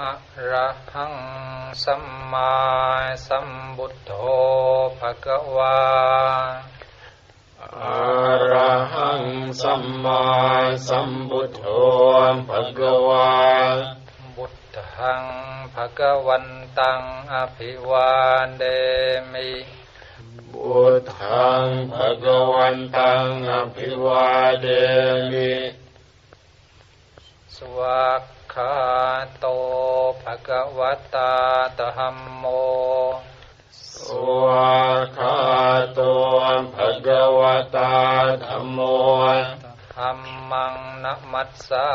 อะระหังสัมมาสัมพุทโธภะคะวาอะระหังสัมมาสัมพุทโธภะคะวาบุตทังภะคะวันตังอภิวาเดมิพุทธังภะคะวันตังอภิวาเดมิสวาก ขาโตภะคะวตาตหัมโมสวาคาโตภะคะวตาธัมโมธัมมังนัมมัสสา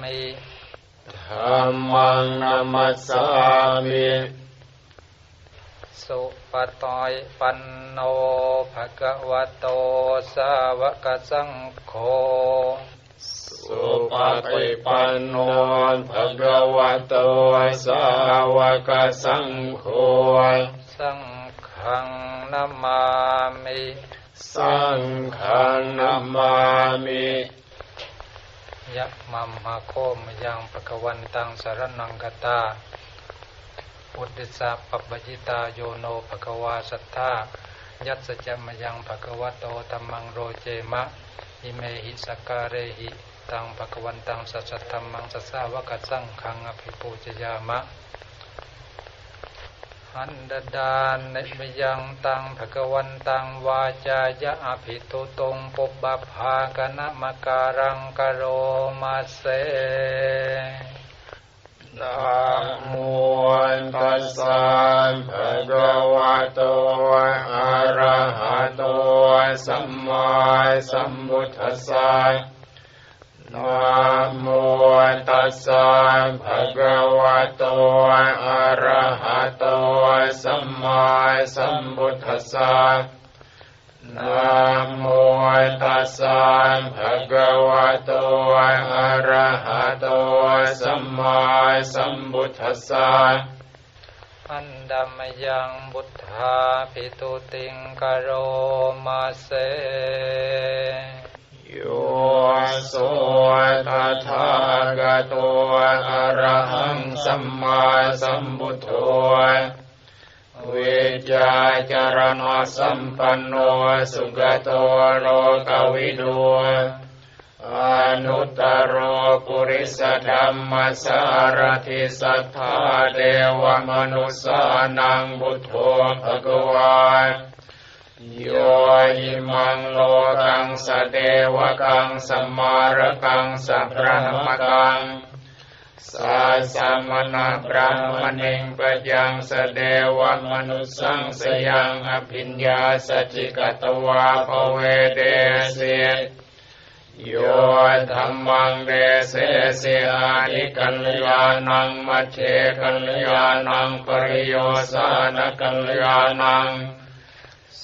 มิธัมมังนัมมัสสามิสุปตอยปันโนภะคะวะโตสาวกสังโฆ สุปฏิปันโนภะคะวะโตสาวกสังโฆสังฆังนามามิสังฆังนามามิยะมัมมะโคมยังภะคะวันตังสารนังกตาอุติสสะปัปปจิตาโยโนภะคะวาสัทธายัตสจะมยังภะคะวะโตธัมมังโรเจมะอิเมหิสกการเรหิ ตังภะควันตังสัสสะธัมมังสัสสาวกสังฆังอภิปูจยามะหันดดานในมยังตังภะควันตังวาจายะอภิตุตงปุบบภากนะมการังกโรมาเสนะโมตัสสะภะคะวะโตอะระหะโตสัมมาสัมพุทธัสสะ นะโมตัสสะภะคะวะโตอะระหะโตสัมมาสัมพุทธัสสะนะโมตัสสะภะคะวะโตอะระหะโตสัมมาสัมพุทธัสสะอันดามยังบุทธาภิตุติงกโรมาเส โยโสตถาคโตอรหังสัมมาสัมพุทโธเวจาจารณสัมปันโนสุขโตโลกวิดูอนุตตรปุริสธรรมสารทิสัทธาเดวมนุสานังบุตโธภะคะวา โยหิมังโลกังสเดวกังสมารกังสัพพะมกังสัสมณะพระมณิงปะยังสเดวมนุสังสยังอภิญญาสจิกตวาภเวเดเสโยธรรมังเดเสเสอานิกัลยาณังมัจเจกัลยาณังปริโยสานกัลยาณัง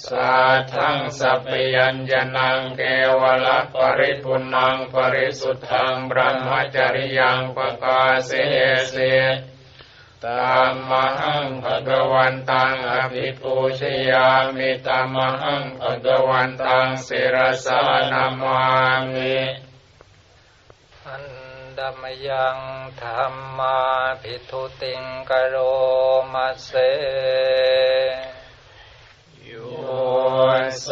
สาทังสัพยัญญนังเกวละปริปุณังปริสุทธังบรมจริยังปกาเสเสตามมหังภะวันตังอภิปูชยามิตามหังภะวันตังศิรสานามามิอันดมยังธรรมาภิตุติงกโรมาเส ส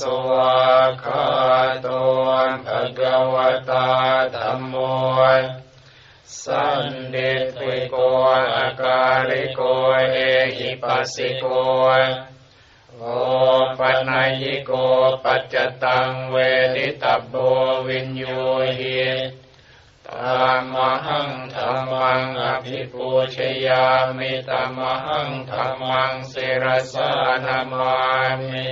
สวาคาโตภะคะวตาธัมโมสันเดติโกอาการิโกเอหิปัสสิโกโอปัญญิโกปัจจตังเวทิตบโบวินโยหิ ตามหังธรรมังอภิปูชยามิตามหังธรรมังศิรสานามามิ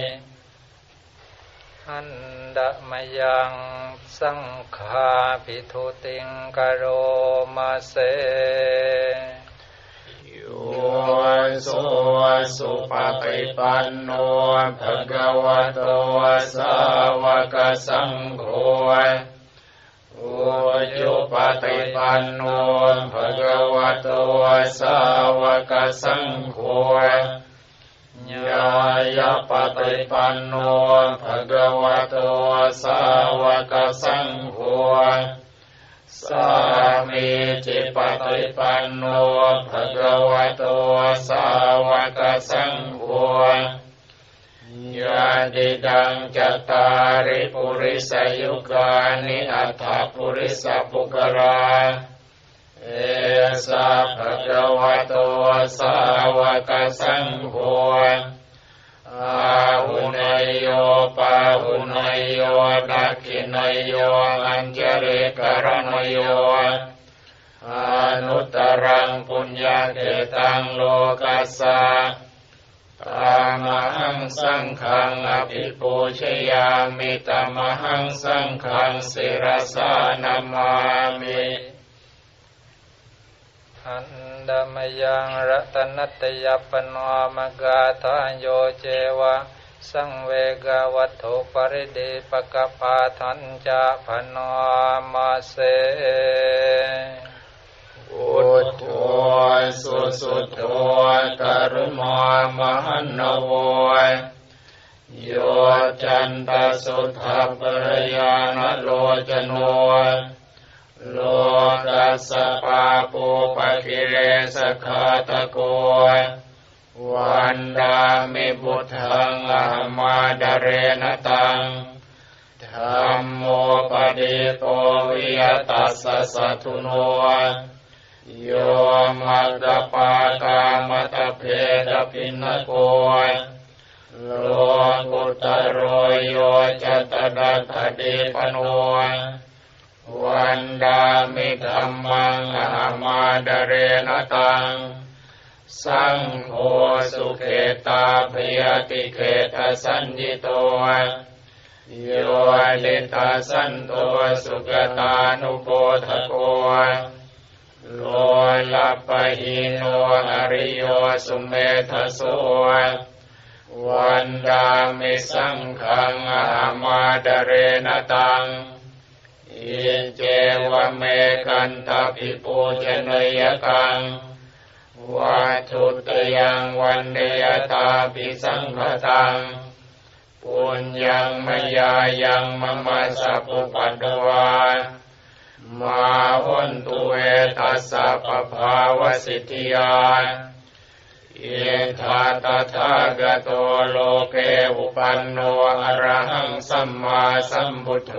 อันดามยังสังฆาภิตุติงกโรมาเสโยโสสุปฏิปันโนภะคะวะโตสาวกสังโฆโอโย ปฏิปันโนภะคะวะโตสาวกสังโฆญายาปฏิปันโนภะคะวะโตสาวกสังโฆสามีจิปฏิปันโนภะคะวะโตสาวกสังโฆ ยาติดังจัตตาริปุริสยุกานิอัฏฐปุริสปุกราเอสะภะคะวะโตสาวกสังโฆอาหุนยโยปาหุนยโยดักขินยโยอัญเจริกรณยโยอนุตตรังปุญญาเกตังโลกัสสะ ตามหังสังฆังอภิปูชยามิตามหังสังฆังศิรสานามามิอันดามยังรัตนัตยปนามกาทานโยเจวะ สังเวกวัตถุปริเดปกปาทันจะพนอมาเส โธสุสุโธกรุณามหันโวโยจันตสุทธปรยานโลจโนโลกัสปาปูปะกิเลสขาตะโกวันดามิบุทังอามาดเรนตังธรรมโมปฏิโกวิยตัสสะทุโน โยมัตตปากามตะเพตปินโกโลกุตโรโยจตดัตถเดปโนวันดามิธรรมังอามาดเรนตัง สังโฆสุเขตาพยติเขตสัญญิโตโยลิตาสันโตสุกตานุโปทโก โลลัปะหิโนอริโยสุเมธโสวันดามิสังขังอามาดเรนตังอิเจวเมกันตาปิปูชนยกังวัตุตยังวันเดยตาปิสังฆตังปุญญังมยายังมมะสัพปัตตวา มาหุนตุเวทัสสะปภาวสิทธิยาเอธาตถาคโตโลเกอุปันโนอรหังสัมมาสัมพุทโธ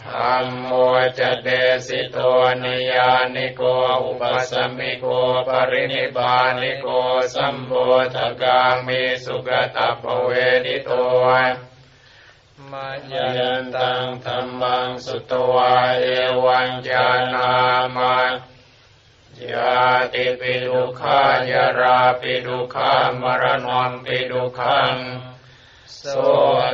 ธรรมโมจเดสิโตนิยานิโกอุปสมมิโกปรินิบานิโกสัมโพธกามิสุกตปเวนิโต มยัยันตังธรรมังสุตวาเอวังจานามาญาติปิดุขายาราปิดุขามรณะปิดุขังโส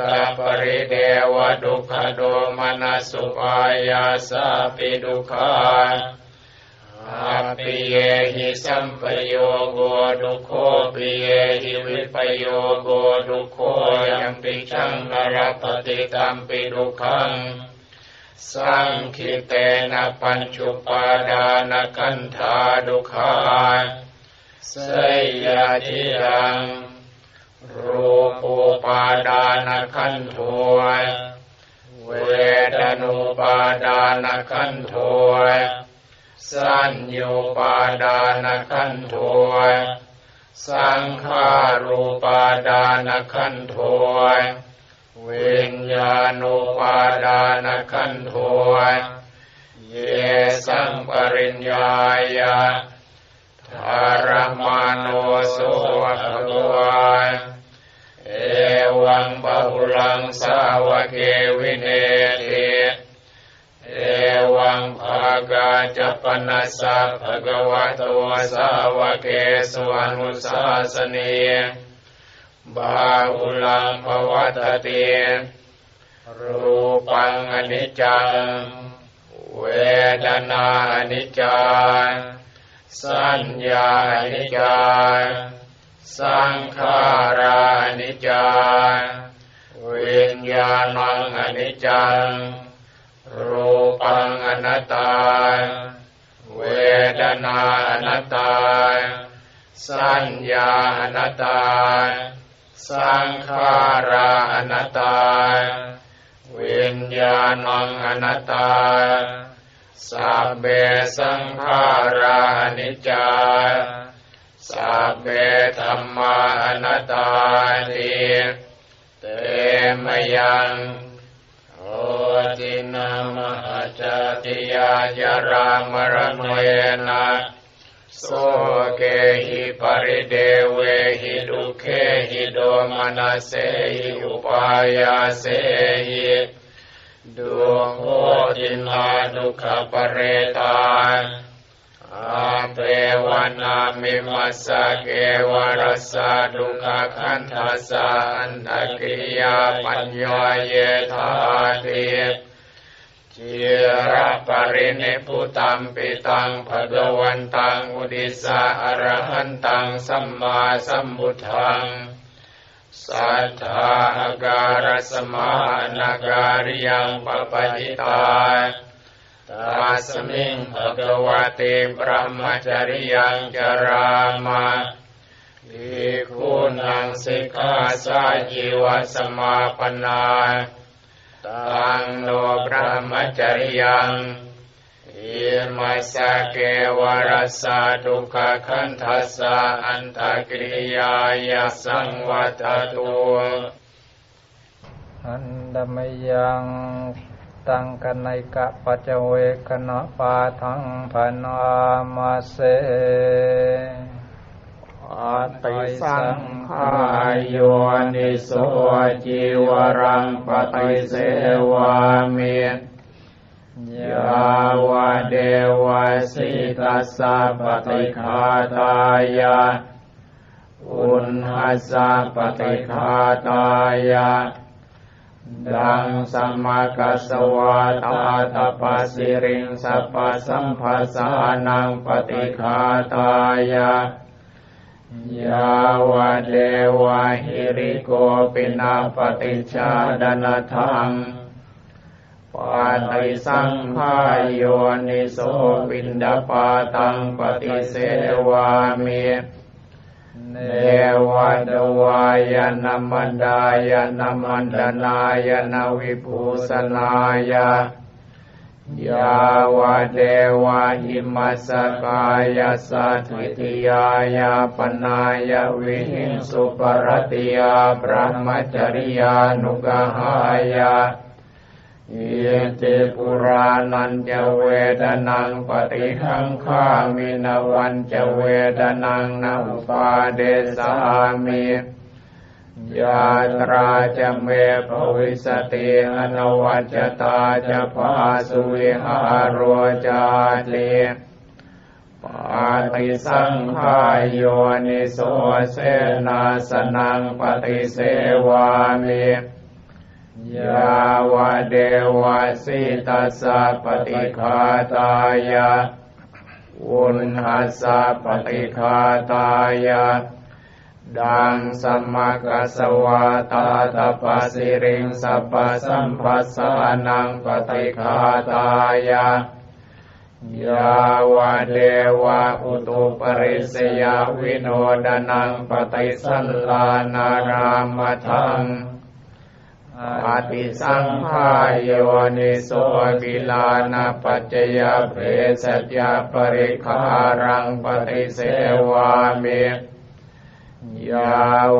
ตปริเดวดุขโดมนัสุปายาสาปิดุขา อาปิเยหิสัมปโยโกดุโคปิเยหิวิปโยโกดุโคยังปิชังนรปฏิตัมปิดุขังสังคิเตนะปัญจุปาดานขันธาดุขาสยาธิยังรูปูปาดานขันโทเวทนุปาดานขันโท สัญญุปาดานขันโทสังขารูปาดานขันโทวิญญาณุปาดานขันโทเยสังปริญญายาธารมาโนสุภะคะวาเอวังบาหุลังสาวกเกวินเนติ งภากาจปนัสสะภะคะวะโตสาวกเกสวานุสาสเนีบาหุลังภวัตติรูปังอนิจจัง เวทนาอนิจจาสัญญาอนิจจาสังขารานิจจาวิญญาณังอนิจจัง รูปังอนัตตา เวทนาอนัตตา สัญญาอนัตตา สังขาราอนัตตา เวิญญาณังอนัตตาสัพเพสังขารานิจจาสัพเพธรรมาอนัตตาติเตมยัง ตินามหจติยายรามรณเมนะโสเกหิปริเดเวหิดุเคหิโดมนัสเสหิอุปายาเสหิดุโคตินาดุขปเรตา อาเปวนามิมัสสะเกวรสาดุขขันธัสสะอันตกิยาปัญญาเยธาติจิรปรินิพุตัมปิตังภะวันตังอุดิสาอรหันตังสัมมาสัมพุทธังสัทธาการสมานาการิยังปปะจิตา ตัสมิงภะคะวะเตปรหมจริยังจรามาภิกขุนังสิกขาสาจิวสมาปนาตังโนพระมจริยังอิมัสเกวรัสสะดุขขันธัสสะอันตกิริยายสังวัตตุอันดมยัง ตังกันไนกะปัจจเวกนะปาทังพนามาเสอาติสังขายโยนิโสจิวรังปฏิเสวามิยาวะเดวสิตัสสะปฏิคาตายะอุณหัสสะปฏิคาตายะ ดังสมากัสวาตาตปัสสิริงสัพพสัมภสานังปฏิคาตายะยาวเดวะหิริโกปินาปฏิชาดนทังปาติสังขายโยนิโสปินดาปาตังปฏิเสวามิ เนวะดวายนามันดายนามันดนายนาวิภูสนายายาวะเดวะหิมัสสกายาสัตวิทยายาปนายาวิหิงสุปรติยาพระมจริยานุกหายา เยติปุรานันจะเวดนังปฏิขังข้ามินวันจะเวดนังนาอุปาเดสามิยาตราจะเมภวิสติอนวัจตาจะพาสุวิหารโรจาติปาติสังขายโยนิโสเสนาสนังปฏิเสวามิ ยาวเดวะสิตัสสะปฏิคาตายะอุณหัสสะปฏิคาตายะดังสัมมากัสวาตาตปัสสิริงสัพพสัมปัสสานังปฏิคาตายะยาวเดวะอุตุปริสยาวิโนดนังปฏิสัลลานารามทัง อาติสังขายโยนิโสกิลานาปัจจยเพสัจยาปริคารังปฏิเสวามิยา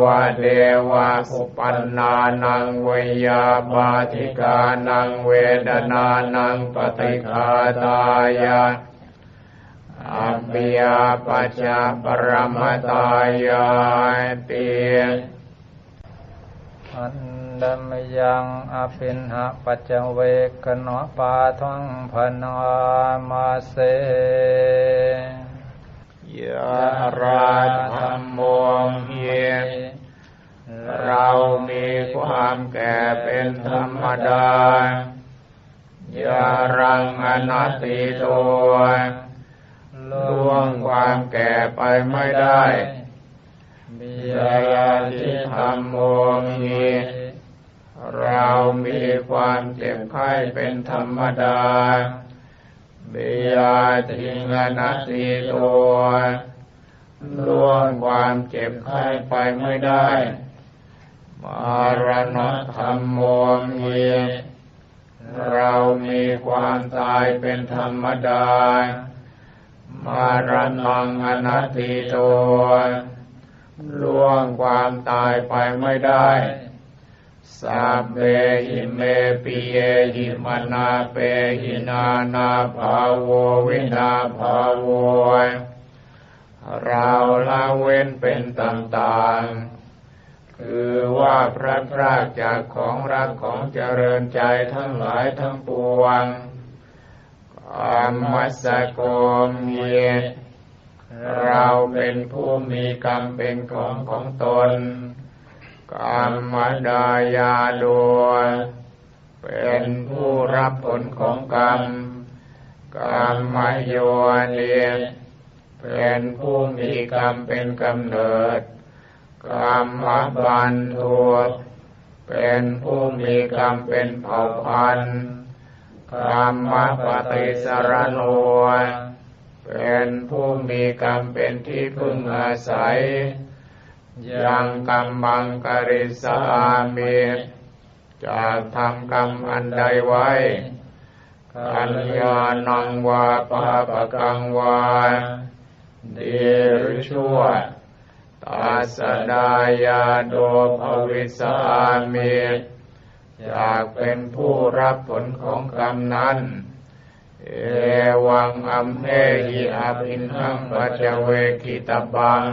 วะเดวะอุปันนานังเวยาบาธิกานังเวดนานังปฏิคาตายะอัปปิยาปัจจาปรมตายาติ อันดัมยังอภินหะปัจเวกนะปาทังพนามาเสยะราธรรมโมเยเรามีความแก่เป็นธรรมดายารังอนัตติตัวล่วงความแก่ไปไม่ได้ ยาทิธรรมโมมีเรามีความเจ็บไข้เป็นธรรมดาเบียาทิงอนัตติตัวล่วงความเจ็บไข้ไปไม่ได้ มารณะธรรมโมมีเรามีความตายเป็นธรรมดา มารนังอนัตติโต ล่วงความตายไปไม่ได้สัพเพหิเมปิเยหิมนาเปหินานาภาโววินาภาโวเราละเว้นเป็นต่างๆ คือว่าพระพรากจากของรักของเจริญใจทั้งหลายทั้งปวงอมัสสโกมเย เราเป็นผู้มีกรรมเป็นของของตน กรรมดายาโดยเป็นผู้รับผลของกรรม กรรมโยนิเป็นผู้มีกรรมเป็นกำเนิด กรรมบันทุเป็นผู้มีกรรมเป็นเผ่าพันธุ์กรรมปฏิสรโน เป็นผู้มีกรรมเป็นที่พึ่งอาศัย ยังกรรมังกริสามิจากทำกรรมอันใดไว้กัญญาณังวาปาปะกังวาดีหรือชั่วตาสดายาโดภวิสามิอยากเป็นผู้รับผลของกรรมนั้น เอวังอัมเหหิอาภินหังปัจจเวกิตบัง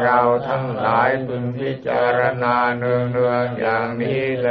เราทั้งหลายพึงพิจารณาเนืองๆอย่างนี้แล